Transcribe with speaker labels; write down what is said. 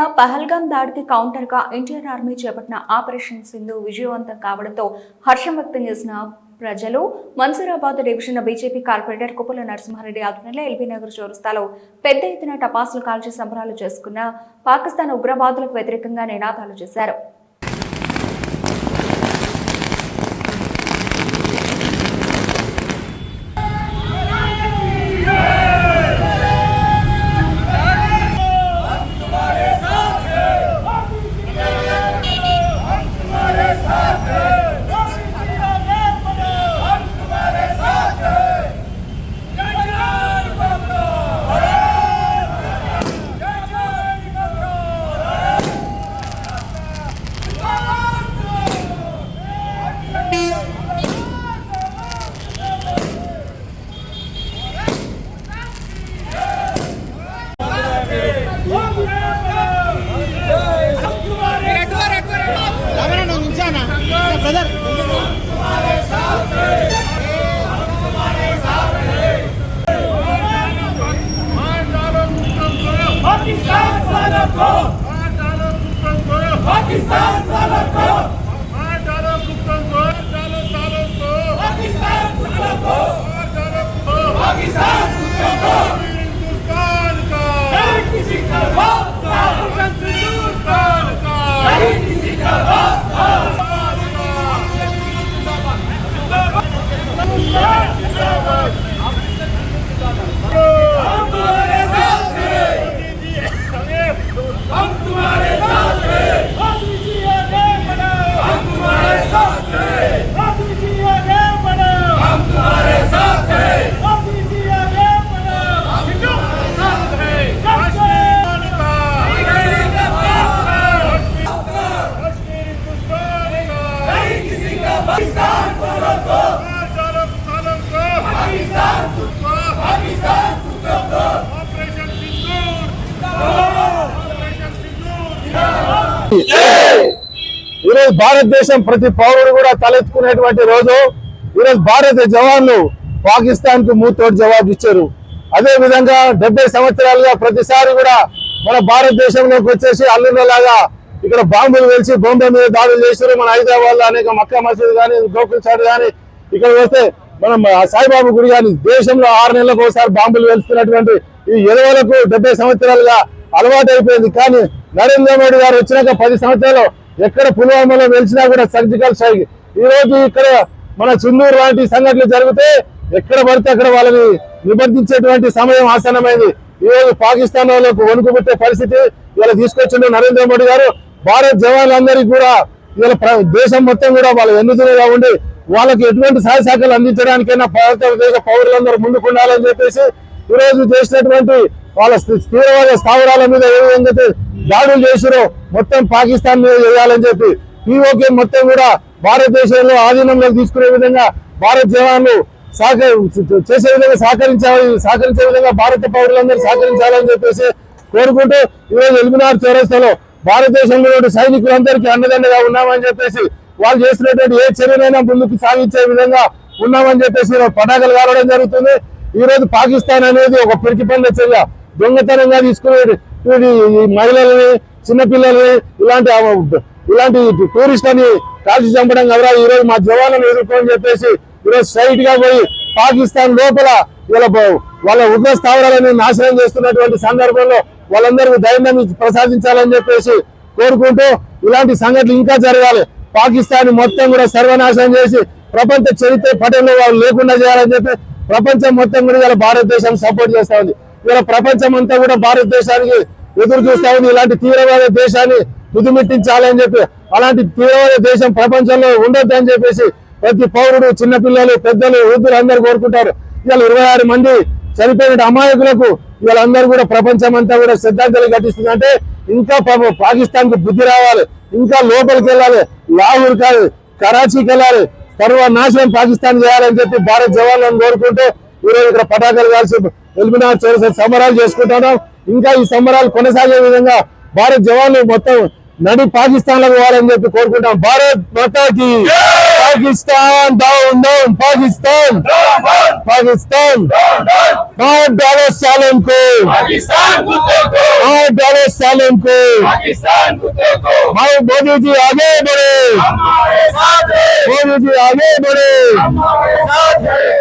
Speaker 1: ఇటీవల పహల్గాం దాడికి కౌంటర్గా ఇండియన్ ఆర్మీ చేపట్టిన ఆపరేషన్ సింధు విజయవంతం కావడంతో హర్షం వ్యక్తం చేసిన ప్రజలు మన్సూరాబాద్ డివిజన్ బీజేపీ కార్పొరేటర్ కుప్పల నరసింహారెడ్డి ఆధ్వర్యంలో ఎల్బీ నగర్ చౌరస్తాలో పెద్ద ఎత్తున టపాసులు కాల్చి సంబరాలు చేసుకున్న పాకిస్తాన్ ఉగ్రవాదులకు వ్యతిరేకంగా నినాదాలు చేశారు.
Speaker 2: radar.
Speaker 3: ఈరోజు భారతదేశం ప్రతి పౌరుడు కూడా తలెత్తుకునేటువంటి రోజు ఈరోజు భారత జవాన్లు పాకిస్తాన్కు మూతోటి జవాబు ఇచ్చారు. అదే విధంగా డెబ్బై సంవత్సరాలుగా ప్రతిసారి కూడా మన భారతదేశంలోకి వచ్చేసి అల్లుళ్ళలాగా ఇక్కడ బాంబులు వెలిసి బొంబే మీద దాడులు చేశారు. మన హైదరాబాద్లో అనేక మక్కా మసీద్ కానీ గోకుల్ చాట్ కానీ ఇక్కడ వస్తే మనం సాయిబాబు గుడి కానీ దేశంలో ఆరు నెలలకు ఒకసారి బాంబులు వెలుస్తున్నటువంటి ఈ ఎదవలకు డెబ్బై సంవత్సరాలుగా అలవాటు అయిపోయింది కానీ నరేంద్ర మోడీ గారు వచ్చినాక పది సంవత్సరాలు ఎక్కడ పుల్వామాలో వెలిచినా కూడా సర్జికల్ స్ట్రైక్. ఈ రోజు ఇక్కడ మన చుందూరు లాంటి సంఘటనలు జరిగితే ఎక్కడ పడితే అక్కడ వాళ్ళని నిబంధించేటువంటి సమయం ఆసన్నమైంది. ఈ రోజు పాకిస్తాన్ వాళ్ళకు వణుకుబుట్టే పరిస్థితి ఇలా తీసుకొచ్చిండు నరేంద్ర మోడీ గారు. భారత్ జవాన్లందరికీ కూడా ఇలా ప్ర- దేశం మొత్తం కూడా వాళ్ళ వెన్నుదూరుగా ఉండి వాళ్ళకి ఎటువంటి సహాయ శాఖలు అందించడానికైనా భారతదేశ పౌరులందరూ ముందుకు ఉండాలని చెప్పేసి ఈ రోజు చేసినటువంటి వాళ్ళ స్థి- తీవ్రవాద స్థావరాల మీద ఏ విధంగా దాడులు చేసిరో మొత్తం పాకిస్తాన్ మీద చేయాలని చెప్పి పీఓకే మొత్తం కూడా భారతదేశంలో ఆధీనంలో తీసుకునే విధంగా భారత జవాన్లు సహక చేసే విధంగా సహకరించాలి సహకరించే విధంగా భారత పౌరులందరూ సహకరించాలని చెప్పేసి కోరుకుంటూ ఈరోజు ఎల్బినార్ చౌరస్తాలో భారతదేశంలో ఉన్న సైనికులందరికీ అన్నదండగా ఉన్నామని చెప్పేసి వాళ్ళు చేసినటువంటి ఏ చర్యనైనా ముందుకు సాగించే విధంగా ఉన్నామని చెప్పేసి ఈరోజు పటాకులు కావడం జరుగుతుంది. ఈ రోజు పాకిస్తాన్ అనేది ఒక పిరికి పంద చర్య. దొంగతనంగా తీసుకునే వీడి మహిళలని చిన్నపిల్లలని ఇలాంటి ఇలాంటి టూరిస్ట్ అని కాల్చి చంపడం కదా ఈ రోజు మా జవాన్లను ఎదుర్కోని చెప్పేసి ఈరోజు స్ట్రైట్గా పోయి పాకిస్తాన్ లోపల వీళ్ళ వాళ్ళ ఉగ్ర స్థావరాలను నాశనం చేస్తున్నటువంటి సందర్భంలో వాళ్ళందరికీ ధైర్యం ప్రసాదించాలని చెప్పేసి కోరుకుంటూ ఇలాంటి సంఘటనలు ఇంకా జరగాలి. పాకిస్తాన్ మొత్తం కూడా సర్వనాశనం చేసి ప్రపంచ చరిత్ర పటంలో వాళ్ళు లేకుండా చేయాలని చెప్పి ప్రపంచం మొత్తం కూడా ఇలా భారతదేశం సపోర్ట్ చేస్తా ఉంది. ఇలా ప్రపంచం అంతా కూడా భారతదేశానికి ఎదురు చూస్తా ఉంది. ఇలాంటి తీవ్రవాద దేశాన్ని తుదిమిట్టించాలని చెప్పి అలాంటి తీవ్రవాద దేశం ప్రపంచంలో ఉండొద్దు అని చెప్పేసి ప్రతి పౌరుడు చిన్నపిల్లలు పెద్దలు వృద్ధులు అందరూ కోరుకుంటారు. ఇలా ఇరవై ఆరు మంది చనిపోయిన అమాయకులకు వీళ్ళందరూ కూడా ప్రపంచం అంతా కూడా శ్రద్ధాంజలి ఘటిస్తుంది. అంటే ఇంకా పాపం పాకిస్తాన్కు బుద్ధి రావాలి. ఇంకా లోపలికి వెళ్ళాలి. లాహూర్ కాదు కరాచీకి వెళ్ళాలి. సర్వనాశనం పాకిస్తాన్ చేయాలని చెప్పి భారత్ జవాన్లను కోరుకుంటూ ఈరోజు ఇక్కడ పటాకాలు కాల్సి ఎలిమినార్ చేసే సంబరాలు చేసుకుంటున్నాం. ఇంకా ఈ సంబరాలు కొనసాగే విధంగా భారత్ జవాన్లు మొత్తం నడి పాకిస్తాన్లో పోవాలని చెప్పి కోరుకుంటాం భారత్ మాతాకి पाकिस्तान डाउन डाउन पाकिस्तान पाकिस्तान मार डालो सालम को
Speaker 2: पाकिस्तान कुत्ते को
Speaker 3: मार डालो सालम को
Speaker 2: पाकिस्तान कुत्ते को
Speaker 3: भाई मोदी जी आगे बढ़े
Speaker 2: हमारे साथ है
Speaker 3: मोदी जी आगे बढ़े
Speaker 2: हमारे साथ है